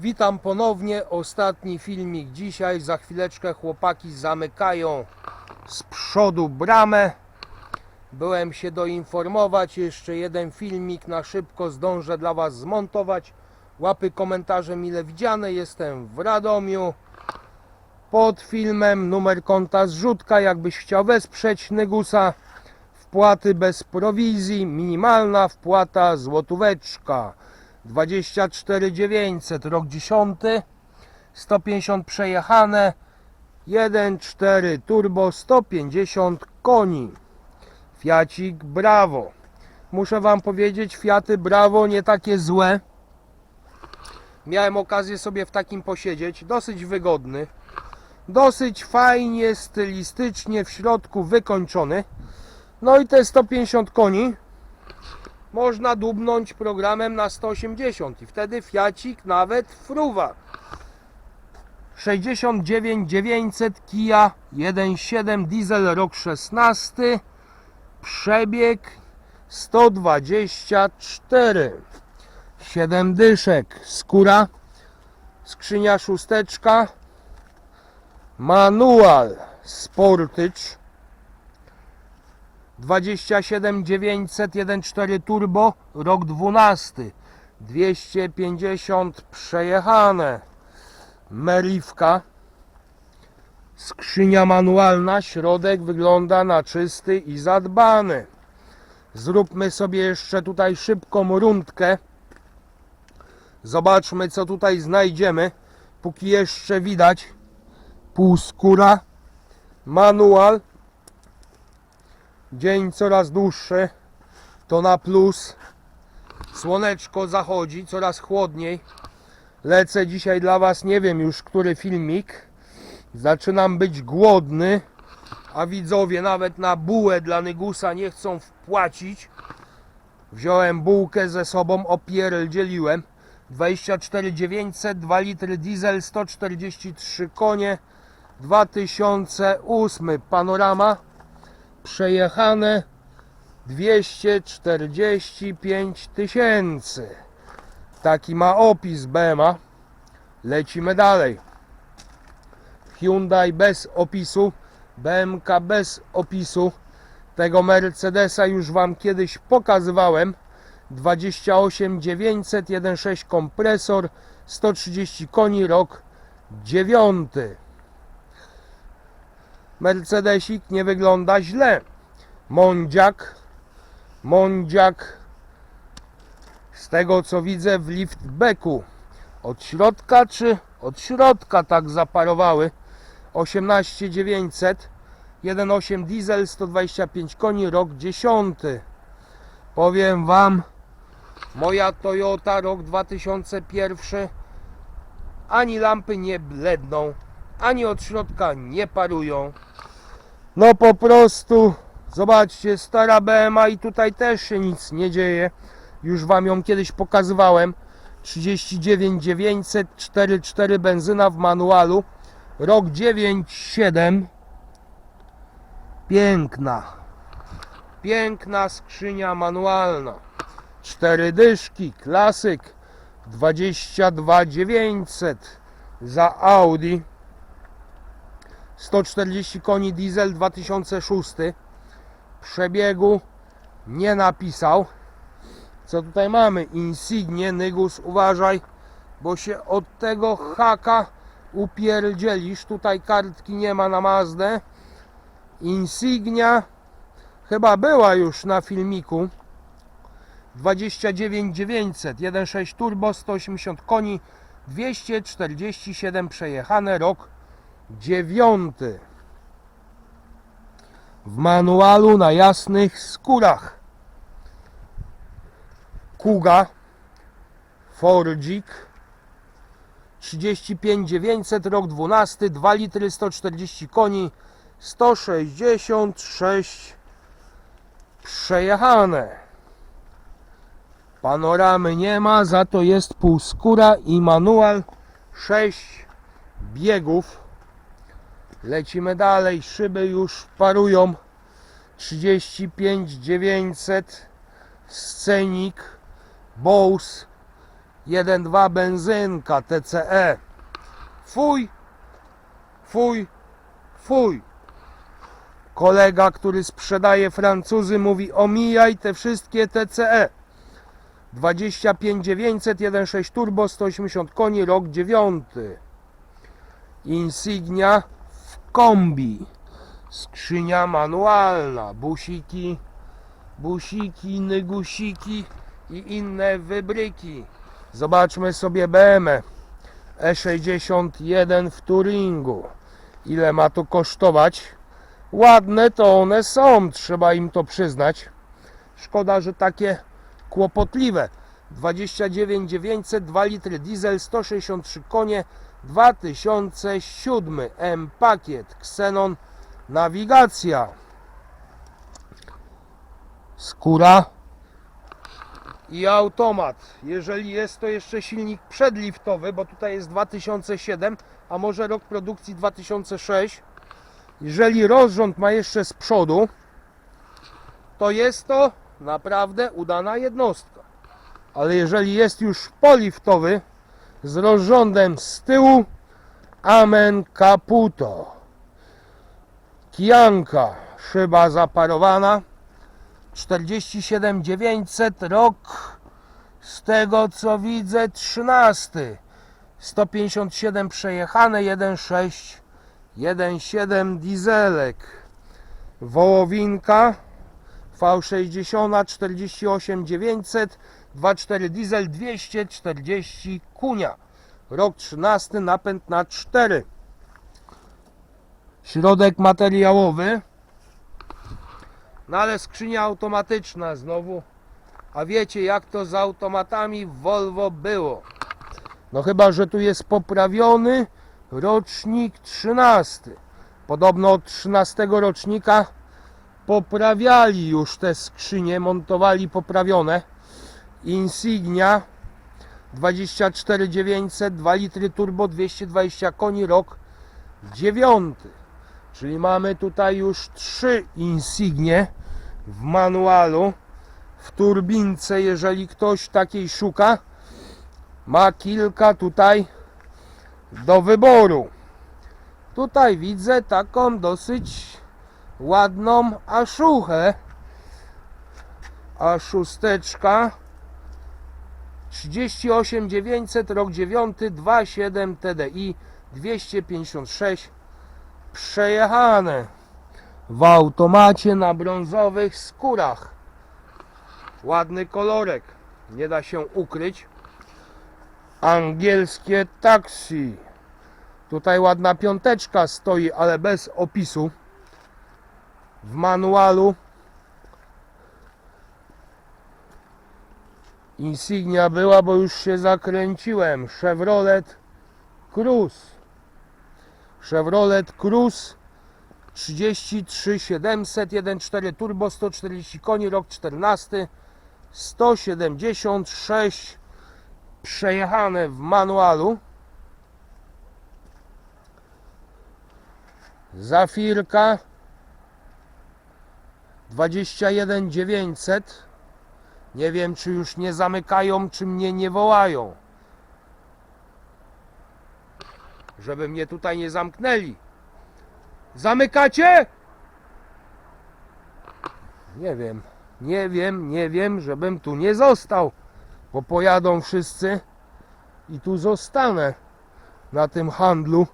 Witam ponownie. Ostatni filmik dzisiaj. Za chwileczkę chłopaki zamykają z przodu bramę. Byłem się doinformować. Jeszcze jeden filmik na szybko zdążę dla Was zmontować. Łapy komentarze mile widziane. Jestem w Radomiu. Pod filmem numer konta zrzutka. Jakbyś chciał wesprzeć Nygusa. Wpłaty bez prowizji. Minimalna wpłata złotóweczka. 24 900, rok 10, 150 przejechane, 1.4 turbo, 150 koni. Fiacik Bravo. Muszę Wam powiedzieć, Fiaty Bravo nie takie złe. Miałem okazję sobie w takim posiedzieć, dosyć wygodny, dosyć fajnie, stylistycznie w środku wykończony. No i te 150 koni można dubnąć programem na 180 i wtedy Fiacik nawet fruwa. 69 900 Kia 1.7 diesel rok 16 przebieg 124 7 dyszek skóra skrzynia szósteczka manual sportycz 27 900 1.4 turbo rok 12 250 przejechane. Meriwka. Skrzynia manualna środek wygląda na czysty i zadbany. Zróbmy sobie jeszcze tutaj szybką rundkę. Zobaczmy co tutaj znajdziemy. Póki jeszcze widać półskóra manual Dzień coraz dłuższy, to na plus. Słoneczko zachodzi, coraz chłodniej. Lecę dzisiaj dla Was, nie wiem już który filmik. Zaczynam być głodny, a widzowie nawet na bułę dla Nygusa nie chcą wpłacić. Wziąłem bułkę ze sobą, opierdzieliłem. 24 900, 2 litry diesel, 143 konie, 2008 panorama przejechane 245 tysięcy. Taki ma opis BMA. Lecimy dalej. Hyundai bez opisu, BMK bez opisu. Tego Mercedesa już Wam kiedyś pokazywałem. 28 900, 1.6 kompresor, 130 koni, rok 9. Mercedesik nie wygląda źle. Mondziak, Mondziak, z tego co widzę w liftbacku. Od środka czy od środka tak zaparowały. 18900, 1.8 diesel, 125 koni, rok 10. Powiem Wam, moja Toyota, rok 2001, ani lampy nie bledną, ani od środka nie parują. No po prostu, zobaczcie, stara BMA i tutaj też się nic nie dzieje. Już Wam ją kiedyś pokazywałem. 39 900 4.4 benzyna w manualu. Rok 9.7. Piękna. Piękna skrzynia manualna. Cztery dyszki, klasyk. 22 900 za Audi. 140 koni diesel 2006 przebiegu nie napisał. Co tutaj mamy? Insignie Nygus uważaj bo się od tego haka upierdzielisz. Tutaj kartki nie ma na Mazdę. Insignia chyba była już na filmiku. 29 900 1.6 turbo 180 koni 247 przejechane rok dziewiąty. W manualu na jasnych skórach. Kuga. Fordzik. 35 900, rok 12, 2 litry, 140 koni, 166 przejechane. Panoramy nie ma, za to jest półskóra i manual 6 biegów. Lecimy dalej, szyby już parują. 35 900 Scenik. Bose 1.2 benzynka. TCE. Fuj, fuj, fuj. Kolega, który sprzedaje Francuzy, mówi omijaj te wszystkie. TCE. 25900 1.6 turbo 180 koni rok 9 Insignia kombi. Skrzynia manualna busiki busiki nygusiki i inne wybryki. Zobaczmy sobie BMW E61 w Turingu. Ile ma to kosztować? Ładne to one są trzeba im to przyznać. Szkoda, że takie kłopotliwe. 29 900, 2 litry diesel, 163 konie, 2007 M pakiet, Xenon, nawigacja, skóra i automat. Jeżeli jest to jeszcze silnik przedliftowy, bo tutaj jest 2007, a może rok produkcji 2006. Jeżeli rozrząd ma jeszcze z przodu, to jest to naprawdę udana jednostka. Ale jeżeli jest już poliftowy z rozrządem z tyłu, amen caputo. Kijanka, szyba zaparowana, 47 900 rok, z tego co widzę 13. 157 przejechane, 1.6, 1.7 dieselek. Wołowinka, V60 48 900 2.4 diesel 240 kunia. Rok 13 napęd na 4 środek materiałowy. No ale skrzynia automatyczna znowu. A wiecie jak to z automatami Volvo było? No chyba że tu jest poprawiony rocznik 13 podobno od 13 rocznika poprawiali już te skrzynie, montowali poprawione. Insignia 24900, 2 litry turbo, 220 koni, rok 9. Czyli mamy tutaj już trzy Insignie w manualu, w turbince, jeżeli ktoś takiej szuka. Ma kilka tutaj do wyboru. Tutaj widzę taką dosyć ładną aszuchę. A szósteczka 38 900 rok 9 2.7 TDI 256 przejechane w automacie na brązowych skórach. Ładny kolorek, nie da się ukryć. Angielskie taksi. Tutaj ładna piąteczka stoi, ale bez opisu w manualu insignia była, bo już się zakręciłem. Chevrolet Cruze. Chevrolet Cruze 33 700 1.4 turbo 140 koni rok 14 176 przejechane w manualu. Zafirka 21 900 Nie wiem czy już nie zamykają, czy mnie nie wołają Żeby mnie tutaj nie zamknęli Zamykacie? Nie wiem, nie wiem, nie wiem, żebym tu nie został Bo pojadą wszyscy i tu zostanę na tym handlu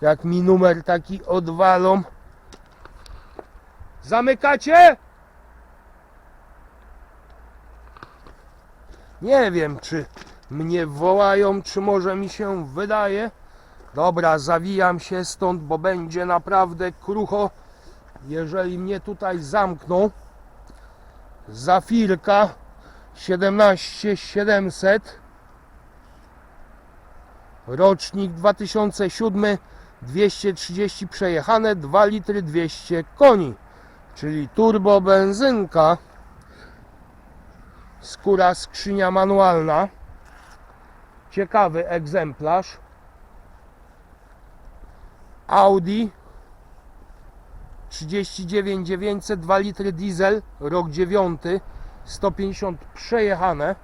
Jak mi numer taki odwalą Zamykacie? Nie wiem, czy mnie wołają, czy może mi się wydaje. Dobra, zawijam się stąd, bo będzie naprawdę krucho, jeżeli mnie tutaj zamkną. Zafirka 17700 Rocznik 2007 230 przejechane 2 litry 200 koni czyli turbo benzynka skóra skrzynia manualna. Ciekawy egzemplarz. Audi. 39 900 2 litry diesel rok 9 150 przejechane.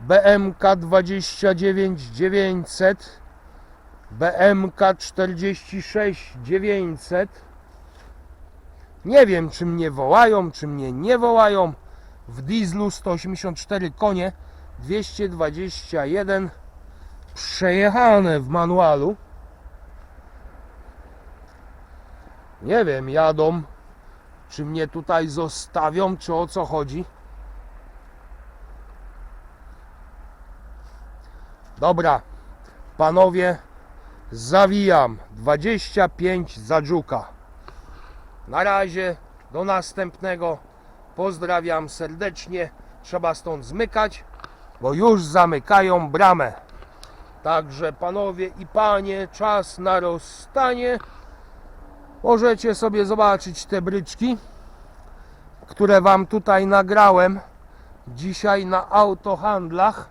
BMK 29900 BMK 46900 Nie wiem czy mnie wołają, czy mnie nie wołają w dieslu 184 konie 221 przejechane w manualu Nie wiem, jadą czy mnie tutaj zostawią, czy o co chodzi Dobra, panowie, zawijam 25 za dżuka. Na razie, do następnego. Pozdrawiam serdecznie. Trzeba stąd zmykać, bo już zamykają bramę. Także panowie i panie, czas na rozstanie. Możecie sobie zobaczyć te bryczki, które wam tutaj nagrałem dzisiaj na autohandlach.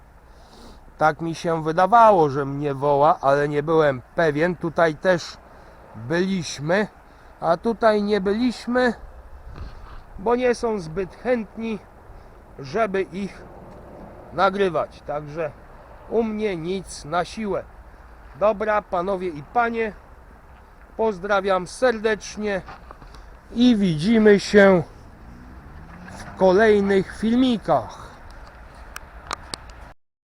Tak mi się wydawało, że mnie woła, ale nie byłem pewien. Tutaj też byliśmy, a tutaj nie byliśmy, bo nie są zbyt chętni, żeby ich nagrywać. Także u mnie nic na siłę. Dobra, panowie i panie, pozdrawiam serdecznie i widzimy się w kolejnych filmikach.